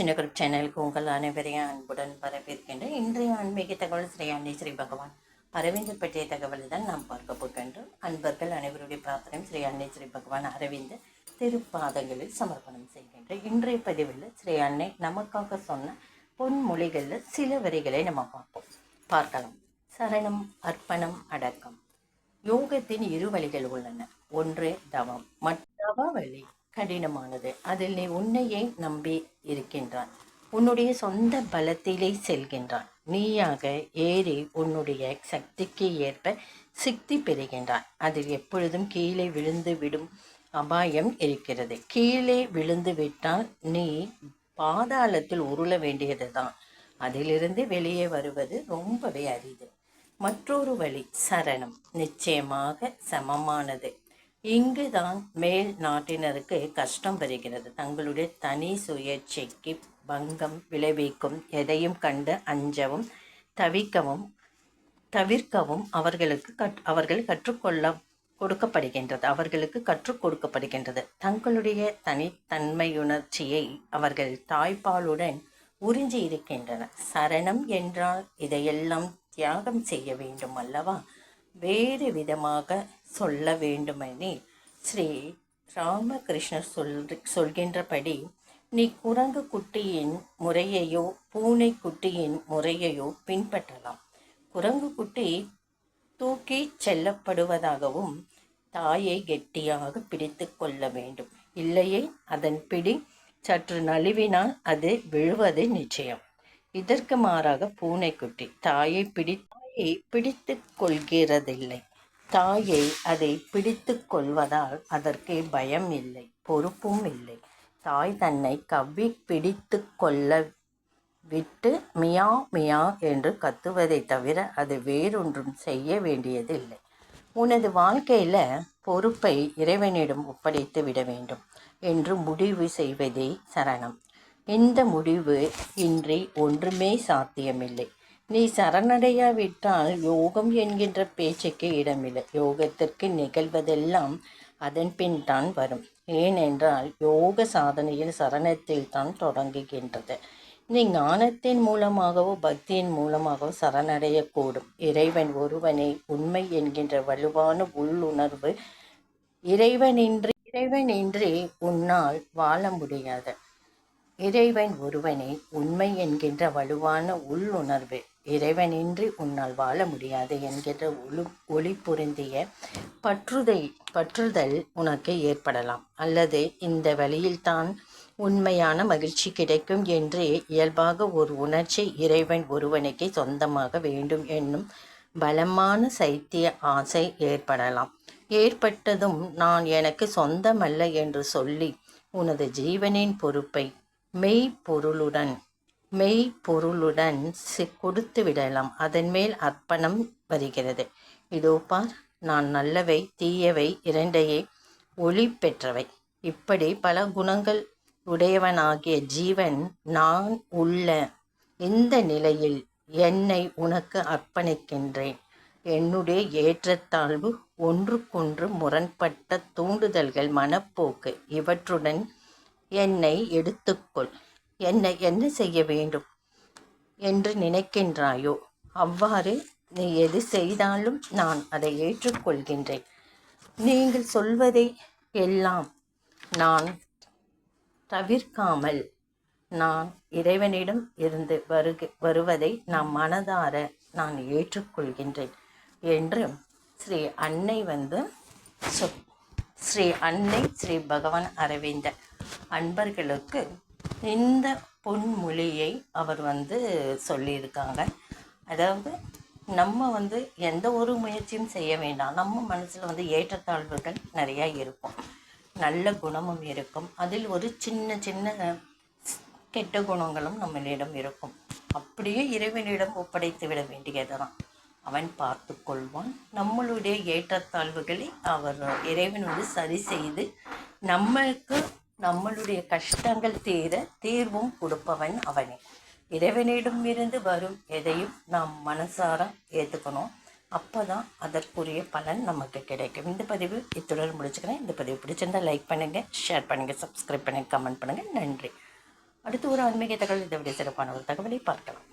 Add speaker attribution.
Speaker 1: சின்ன சேனலுக்கு உங்கள் அனைவரையும் அன்புடன் வரவேற்கின்றேன். இன்றைய ஆன்மீக தகவல் ஸ்ரீ அன்னை ஸ்ரீ பகவான் அரவிந்தர் பற்றிய தகவலை தான் நாம் பார்க்க போகின்றோம். அன்பர்கள் அனைவருடைய பிரார்த்தனையும் ஸ்ரீ அன்னை ஸ்ரீ பகவான் அரவிந்தர் திருப்பாதங்களில் சமர்ப்பணம் செய்கின்றேன். இன்றைய பதிவில் ஸ்ரீ அன்னை நமக்காக சொன்ன பொன்மொழிகளில் சில வரிகளை நம்ம பார்ப்போம். பார்க்கலாம். சரணம் அர்ப்பணம் அடக்கம். யோகத்தின் இரு வழிகள் உள்ளன. ஒன்று தவம் மற்றவ வழி. கடினமானது. அதில் நீ உன்னையே நம்பி இருக்கின்றான். உன்னுடைய சொந்த பலத்திலே செல்கின்றான். நீயாக ஏறி உன்னுடைய சக்திக்கு ஏற்ப சக்தி பெறுகின்றான். அதில் எப்பொழுதும் கீழே விழுந்து விடும் அபாயம் இருக்கிறது. கீழே விழுந்து விட்டால் நீ பாதாளத்தில் உருள வேண்டியது தான் அதிலிருந்து வெளியே வருவது ரொம்பவே அரிது. மற்றொரு வழி சரணம். நிச்சயமாக சமமானது. இங்குதான் மேல் நாட்டினருக்கு கஷ்டம் வருகிறது. தங்களுடைய தனி சுயேட்சைக்கு பங்கம் விளைவிக்கும் எதையும் கண்டு அஞ்சவும் தவிக்கவும் தவிர்க்கவும் அவர்களுக்கு கற் அவர்கள் கற்றுக்கொள்ள கொடுக்கப்படுகின்றது அவர்களுக்கு கற்றுக் கொடுக்கப்படுகின்றது. தங்களுடைய தனித்தன்மையுணர்ச்சியை அவர்கள் தாய்ப்பாலுடன் உறிஞ்சி இருக்கின்றனர். சரணம் என்றால் இதையெல்லாம் தியாகம் செய்ய வேண்டும் அல்லவா? வேறு விதமாக சொல்ல வேண்டுமெனில் ஸ்ரீ ராமகிருஷ்ணர் சொல் சொல்கின்றபடி நீ குரங்கு குட்டியின் முறையையோ பூனை குட்டியின் முறையையோ பின்பற்றலாம். குரங்கு குட்டி தூக்கி செல்லப்படுவதாகவும் தாயை கெட்டியாக பிடித்து கொள்ள வேண்டும். இல்லையே அதன் பிடி சற்று நழுவினால் அது விழுவது நிச்சயம். இதற்கு மாறாக பூனைக்குட்டி தாயை பிடி தாயை பிடித்து கொள்கிறதில்லை. தாயை அதை பிடித்து கொள்வதால் அதற்கு பயம் இல்லை பொறுப்பும் இல்லை. தாய் தன்னை கவ்வி பிடித்து கொள்ள விட்டு மியா மியா என்று கத்துவதை தவிர அது வேறொன்றும் செய்ய வேண்டியதில்லை. உனது வாழ்க்கையில் பொறுப்பை இறைவனிடம் ஒப்படைத்து விட வேண்டும் என்று முடிவு செய்வதே சரணம். இந்த முடிவு இன்றி ஒன்றுமே சாத்தியமில்லை. நீ சரணடையாவிட்டால் யோகம் என்கின்ற பேச்சுக்கு இடமில்லை. யோகத்திற்கு நிகழ்வதெல்லாம் அதன் பின் தான் வரும். ஏனென்றால் யோக சாதனையில் சரணத்தில் தான் தொடங்குகின்றது. நீ ஞானத்தின் மூலமாகவோ பக்தியின் மூலமாகவோ சரணடையக்கூடும். இறைவன் ஒருவனை உண்மை என்கின்ற வலுவான உள்ளுணர்வு இறைவனின்றி இறைவனின்றி உன்னால் வாழ முடியாது. இறைவன் ஒருவனே உண்மை என்கின்ற வலுவான உள்ளுணர்வு இறைவனின்றி உன்னால் வாழ முடியாது என்கிற ஒளி ஒளி பொருந்திய பற்றுதை பற்றுதல் உனக்கு ஏற்படலாம். அல்லது இந்த வழியில்தான் உண்மையான மகிழ்ச்சி கிடைக்கும் என்று இயல்பாக ஒரு உணர்ச்சி இறைவன் ஒருவனுக்கு சொந்தமாக வேண்டும் என்னும் பலமான சைத்திய ஆசை ஏற்படலாம். ஏற்பட்டதும் நான் எனக்கு சொந்தமல்ல என்று சொல்லி உனது ஜீவனின் பொறுப்பை மெய்ப்பொருளுடன் மெய்ப்பொருளுடன் கொடுத்து விடலாம். அதன் மேல் அர்ப்பணம் வருகிறது. இதோ பார் நான் நல்லவை தீயவை இரண்டையே ஒளி பெற்றவை இப்படி பல குணங்கள் உடையவனாகிய ஜீவன் நான் உள்ள இந்த நிலையில் என்னை உனக்கு அர்ப்பணிக்கின்றேன்? என்னுடைய ஏற்றத்தாழ்வு ஒன்றுக்கொன்று முரண்பட்ட தூண்டுதல்கள் மனப்போக்கு இவற்றுடன் என்னை எடுத்துக்கொள். என்னை என்ன செய்ய வேண்டும் என்று நினைக்கின்றாயோ? அவ்வாறு நீ எது செய்தாலும் நான் அதை ஏற்றுக்கொள்கின்றேன். நீங்கள் சொல்வதை எல்லாம் நான் தவிர்க்காமல் நான் இறைவனிடம் இருந்து வருக வருவதை நான் மனதார நான் ஏற்றுக்கொள்கின்றேன் என்று ஸ்ரீ அன்னை வந்து சொ ஸ்ரீ அன்னை ஸ்ரீ பகவான் அரவிந்த அன்பர்களுக்கு இந்த பொன்மொழியை அவர் வந்து சொல்லியிருக்காங்க. அதாவது நம்ம வந்து எந்த ஒரு முயற்சியும் செய்ய வேண்டாம். நம்ம மனசில் வந்து ஏற்றத்தாழ்வுகள் நிறையா இருக்கும். நல்ல குணமும் இருக்கும். அதில் ஒரு சின்ன சின்ன கெட்ட குணங்களும் நம்மளிடம் இருக்கும். அப்படியே இறைவனிடம் ஒப்படைத்து விட வேண்டியது தான் அவன் பார்த்து கொள்வான். நம்மளுடைய ஏற்றத்தாழ்வுகளை அவர் இறைவன் வந்து சரி செய்து நம்மளுக்கு நம்மளுடைய கஷ்டங்கள் தீர தீர்வும் கொடுப்பவன் அவனே. இறைவனிடம் இருந்து வரும் எதையும் நாம் மனசார ஏற்றுக்கணும் அப்போ தான் அதற்குரிய பலன் நமக்கு கிடைக்கும். இந்த பதிவு இத்துடன் முடிச்சுக்கிறேன். இந்த பதிவு பிடிச்சிருந்தால் லைக் பண்ணுங்கள் ஷேர் பண்ணுங்கள் சப்ஸ்கிரைப் பண்ணுங்கள் கமெண்ட் பண்ணுங்கள் நன்றி. அடுத்து ஒரு ஆன்மீக தகவல் இதை விட சிறப்பான ஒரு தகவலை பார்க்கலாம்.